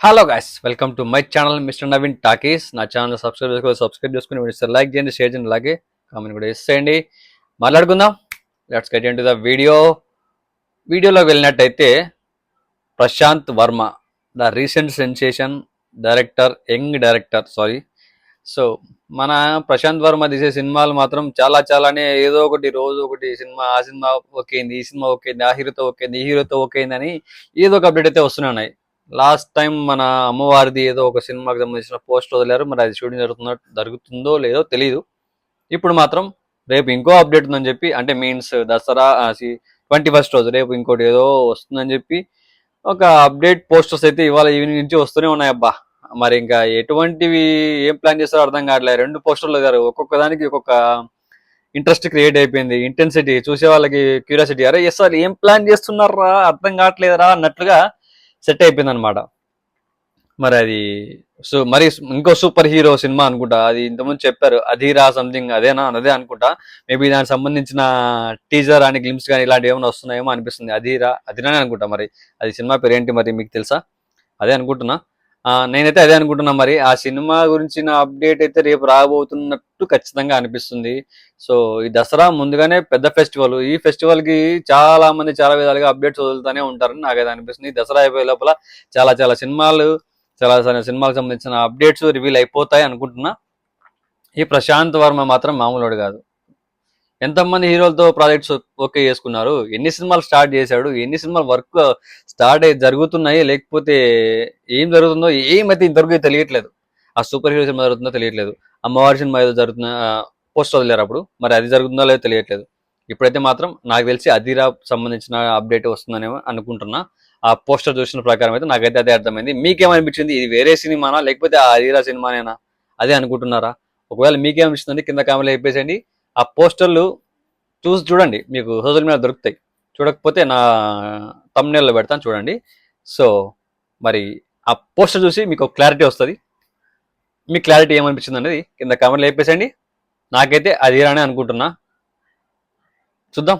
Hello guys welcome to my channel mister Naveen talkies నా channel subscribe చేసుకోవాలి subscribe చేసుకుని video like చేయండి share చేయండి అలాగే కామెంట్ కూడా చేసేయండి. మాట్లాడుకుందాం. Let's get into the video వీడియోలోకి వెళ్ళినట్టయితే Prashanth Varma the recent sensation director young director sorry so మన ప్రశాంత్ వర్మ తీసే సినిమాలు మాత్రం చాలా చాలానే ఏదో ఒకటి రోజు ఒకటి సినిమా ఆ సినిమా ఓకే ఈ సినిమా ఓకే ఆ హీరోతో ఓకే ఈ హీరోతో ఓకే అని ఏదో ఒక అప్డేట్ అయితే వస్తున్నాయి లాస్ట్ టైం మన అమ్మవారిది ఏదో ఒక సినిమాకి సంబంధించిన పోస్ట్ వదిలేరు మరి అది షూటింగ్ జరుగుతుందో జరుగుతుందో లేదో తెలియదు ఇప్పుడు మాత్రం రేపు ఇంకో అప్డేట్ ఉందని చెప్పి అంటే మీన్స్ దసరా ట్వంటీ ఫస్ట్ రోజు రేపు ఇంకోటి ఏదో వస్తుందని చెప్పి ఒక అప్డేట్ పోస్టర్స్ అయితే ఇవాళ ఈవినింగ్ నుంచి వస్తూనే ఉన్నాయి అబ్బా. మరి ఇంకా ఎటువంటివి ఏం ప్లాన్ చేస్తారో అర్థం కావట్లేదు రెండు పోస్టర్లు గారు ఒక్కొక్క దానికి ఒక్కొక్క ఇంట్రెస్ట్ క్రియేట్ అయిపోయింది. ఇంటెన్సిటీ చూసే వాళ్ళకి క్యూరియాసిటీ. అరే ఎస్ సార్ ఏం ప్లాన్ చేస్తున్నారా అర్థం కావట్లేదురా అన్నట్లుగా సెట్ అయిపోయింది అనమాట మరి అది సో మరి ఇంకో సూపర్ హీరో సినిమా అనుకుంటా అది ఇంతకుముందు చెప్పారు అధీరా సంథింగ్ అదేనా అదే అనుకుంటా. మేబీ దానికి సంబంధించిన టీజర్ అని గ్లిమ్స్ కానీ ఇలాంటివి ఏమైనా వస్తున్నాయేమో అనిపిస్తుంది. అధీరా అధీరానే అనుకుంటా మరి. అది సినిమా పేరు ఏంటి మరి మీకు తెలుసా? అదే అనుకుంటున్నా. నేనైతే అదే అనుకుంటున్నా మరి. ఆ సినిమా గురించి నా అప్డేట్ అయితే రేపు రాబోతున్నట్టు ఖచ్చితంగా అనిపిస్తుంది. సో ఈ దసరా ముందుగానే పెద్ద ఫెస్టివల్. ఈ ఫెస్టివల్కి చాలా మంది చాలా విధాలుగా అప్డేట్స్ వదులుతూనే ఉంటారని నాకైతే అనిపిస్తుంది. దసరా అయిపోయే లోపల చాలా చాలా సినిమాలు చాలా చాలా సినిమాలకు సంబంధించిన అప్డేట్స్ రివీల్ అయిపోతాయి అనుకుంటున్నా. ఈ ప్రశాంత్ వర్మ మాత్రం మామూలుడు కాదు. ఎంతమంది హీరోలతో ప్రాజెక్ట్స్ ఓకే చేసుకున్నారు? ఎన్ని సినిమాలు స్టార్ట్ చేశాడు? ఎన్ని సినిమాలు వర్క్ స్టార్ట్ అయ్యి జరుగుతున్నాయి? లేకపోతే ఏం జరుగుతుందో? ఏమైతే ఇంతవరకు తెలియట్లేదు. ఆ సూపర్ హీరో సినిమా జరుగుతుందో తెలియట్లేదు. అమ్మవారి సినిమా ఏదో జరుగుతున్న పోస్ట్ వదిలేరు అప్పుడు. మరి అది జరుగుతుందో లేదో తెలియట్లేదు. ఇప్పుడైతే మాత్రం నాకు తెలిసి అదిరా సంబంధించిన అప్డేట్ వస్తుందనేమో అనుకుంటున్నా. ఆ పోస్టర్ చూసిన ప్రకారం అయితే నాకైతే అదే అర్థమైంది. మీకేమనిపించింది? ఇది వేరే సినిమానా? లేకపోతే ఆ అదిరా సినిమానేనా? అదే అనుకుంటున్నారా? ఒకవేళ మీకేమనిపిస్తుంది కింద కామెంట్లో చెప్పేసేయండి. ఆ పోస్టర్లు చూసి చూడండి. మీకు సోషల్ మీడియా దొరుకుతాయి. చూడకపోతే నా తమ్నేల్లో పెడతాను చూడండి. సో మరి ఆ పోస్టర్ చూసి మీకు క్లారిటీ వస్తుంది. మీ క్లారిటీ ఏమనిపించింది అనేది కింద కామెంట్లో వేపేసండి నాకైతే అది రానే అనుకుంటున్నా. చూద్దాం.